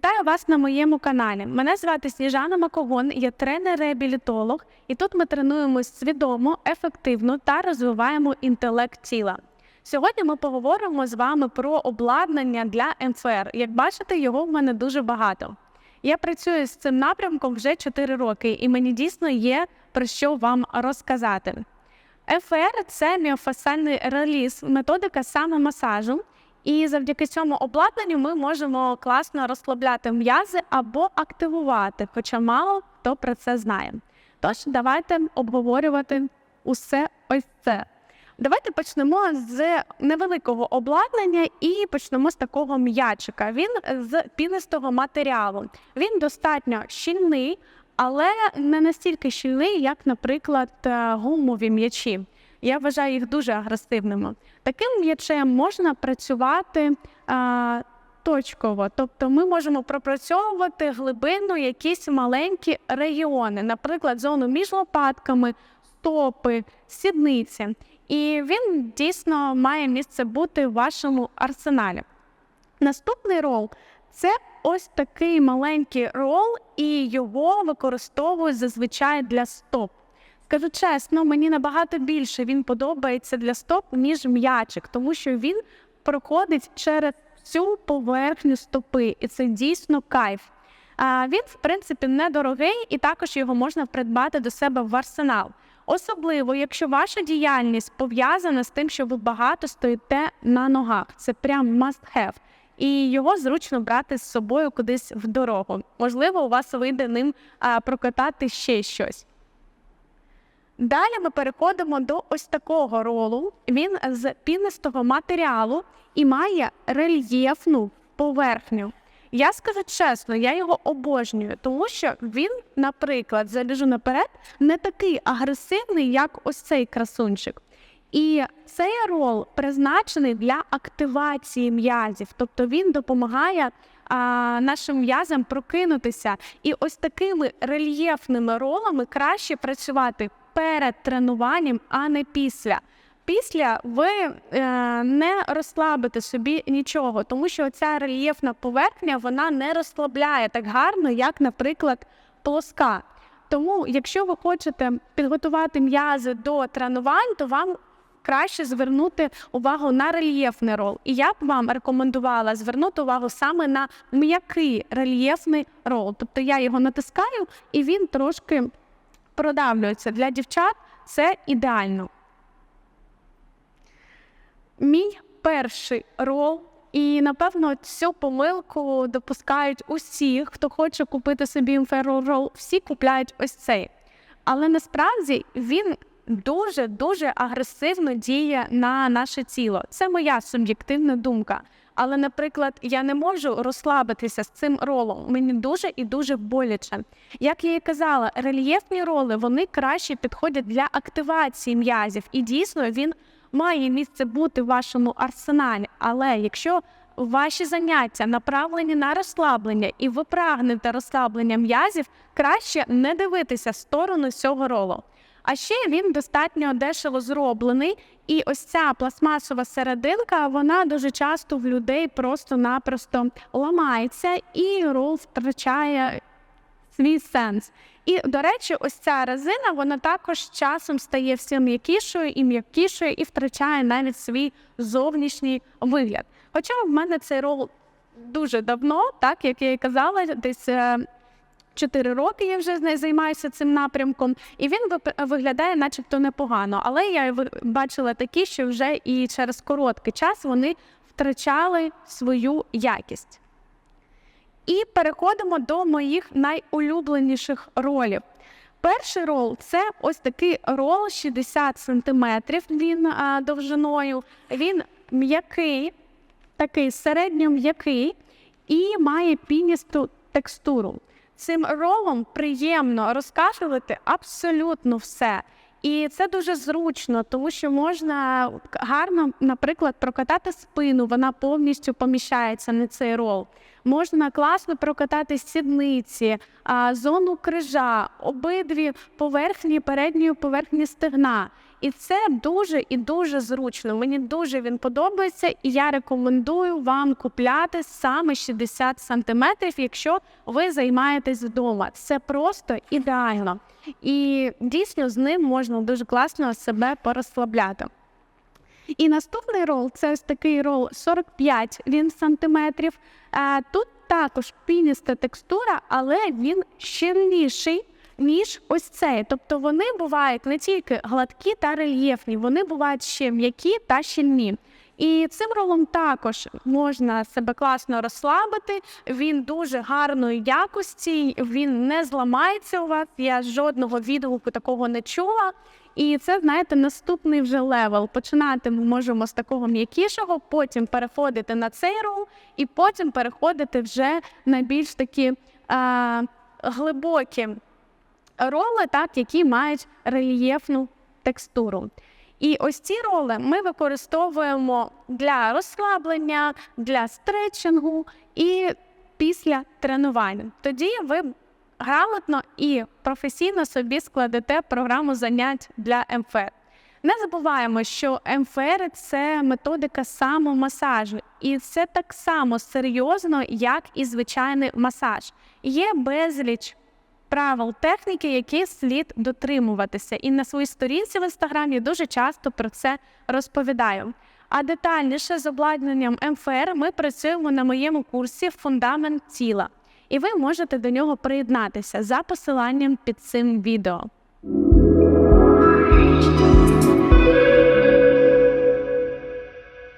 Вітаю вас на моєму каналі. Мене звати Сніжана Макогон, я тренер-реабілітолог, і тут ми тренуємось свідомо, ефективно та розвиваємо інтелект тіла. Сьогодні ми поговоримо з вами про обладнання для МФР. Як бачите, його в мене дуже багато. Я працюю з цим напрямком вже 4 роки, і мені дійсно є про що вам розказати. ФР це міофасальний реліз, методика самомасажу. І завдяки цьому обладнанню ми можемо класно розслабляти м'язи або активувати, хоча мало хто про це знає. Тож давайте обговорювати усе ось це. Давайте почнемо з невеликого обладнання і почнемо з такого м'ячика. Він з пінистого матеріалу. Він достатньо щільний, але не настільки щільний, як, наприклад, е, гумові м'ячі. Я вважаю їх дуже агресивними. Таким м'ячем можна працювати а, точково, тобто ми можемо пропрацьовувати глибину якісь маленькі регіони, наприклад, зону між лопатками, стопи, сідниці. І він дійсно має місце бути в вашому арсеналі. Наступний рол це ось такий маленький рол, і його використовують зазвичай для стоп. Скажу чесно, мені набагато більше він подобається для стоп, ніж м'ячик, тому що він проходить через всю поверхню стопи, і це дійсно кайф. А він, в принципі, недорогий, і також його можна придбати до себе в арсенал. Особливо, якщо ваша діяльність пов'язана з тим, що ви багато стоїте на ногах. Це прям must have. І його зручно брати з собою кудись в дорогу. Можливо, у вас вийде ним прокатати ще щось. Далі ми переходимо до ось такого ролу. Він з пінистого матеріалу і має рельєфну поверхню. Я скажу чесно, я його обожнюю, тому що він, наприклад, забіжу наперед, не такий агресивний, як ось цей красунчик. І цей рол призначений для активації м'язів, тобто він допомагає а, нашим м'язам прокинутися. І ось такими рельєфними ролами краще працювати перед тренуванням, а не після. Після ви е, не розслабите собі нічого, тому що ця рельєфна поверхня вона не розслабляє так гарно, як, наприклад, плоска. Тому, якщо ви хочете підготувати м'язи до тренувань, то вам краще звернути увагу на рельєфний рол. І я б вам рекомендувала звернути увагу саме на м'який рельєфний рол. Тобто я його натискаю і він трошки продавлюється. Для дівчат це ідеально. Мій перший рол, і напевно цю помилку допускають усі, хто хоче купити собі інферол рол, всі купляють ось цей. Але насправді він дуже дуже агресивно діє на наше тіло. Це моя суб'єктивна думка. Але, наприклад, я не можу розслабитися з цим ролом. Мені дуже і дуже боляче. Як я і казала, рельєфні роли вони краще підходять для активації м'язів, і дійсно він має місце бути в вашому арсеналі. Але якщо ваші заняття направлені на розслаблення, і ви прагнете розслаблення м'язів, краще не дивитися сторону цього ролу. А ще він достатньо дешево зроблений, і ось ця пластмасова серединка, вона дуже часто в людей просто-напросто ламається, і рол втрачає свій сенс. І, до речі, ось ця резина, вона також часом стає все м'якішою і м'якішою, і втрачає навіть свій зовнішній вигляд. Хоча в мене цей рол дуже давно, так як я і казала, десь. Чотири роки я вже займаюся цим напрямком, і він виглядає, начебто, непогано. Але я бачила такі, що вже і через короткий час вони втрачали свою якість. І переходимо до моїх найулюбленіших ролів. Перший рол це ось такий рол 60 см він а, довжиною. Він м'який, такий середньо м'який і має піністу текстуру. Цим ролом приємно розкашувати абсолютно все. І це дуже зручно, тому що можна гарно, наприклад, прокатати спину, вона повністю поміщається на цей рол. Можна класно прокатати сідниці, зону крижа, обидві поверхні передньої поверхні стегна. І це дуже і дуже зручно. Мені дуже він подобається, і я рекомендую вам купляти саме 60 сантиметрів, якщо ви займаєтесь вдома. Це просто ідеально. І дійсно з ним можна дуже класно себе порозслабляти. І наступний рол це ось такий рол 45 він сантиметрів. Е, Тут також пініста текстура, але він щільніший. Ніж ось цей. Тобто вони бувають не тільки гладкі та рельєфні, вони бувають ще м'які та щільні. І цим ролом також можна себе класно розслабити. Він дуже гарної якості, він не зламається у вас. Я жодного відгуку такого не чула. І це, знаєте, наступний вже левел. Починати ми можемо з такого м'якішого, потім переходити на цей рол, і потім переходити вже на більш такі а, глибокі роли, так, які мають рельєфну текстуру. І ось ці роли ми використовуємо для розслаблення, для стретчингу і після тренувань. Тоді ви грамотно і професійно собі складете програму занять для МФР. Не забуваємо, що МФР – це методика самомасажу, і це так само серйозно, як і звичайний масаж. Є безліч правил техніки, які слід дотримуватися. І на своїй сторінці в інстаграмі дуже часто про це розповідаю. А детальніше з обладнанням МФР ми працюємо на моєму курсі Фундамент тіла, і ви можете до нього приєднатися за посиланням під цим відео.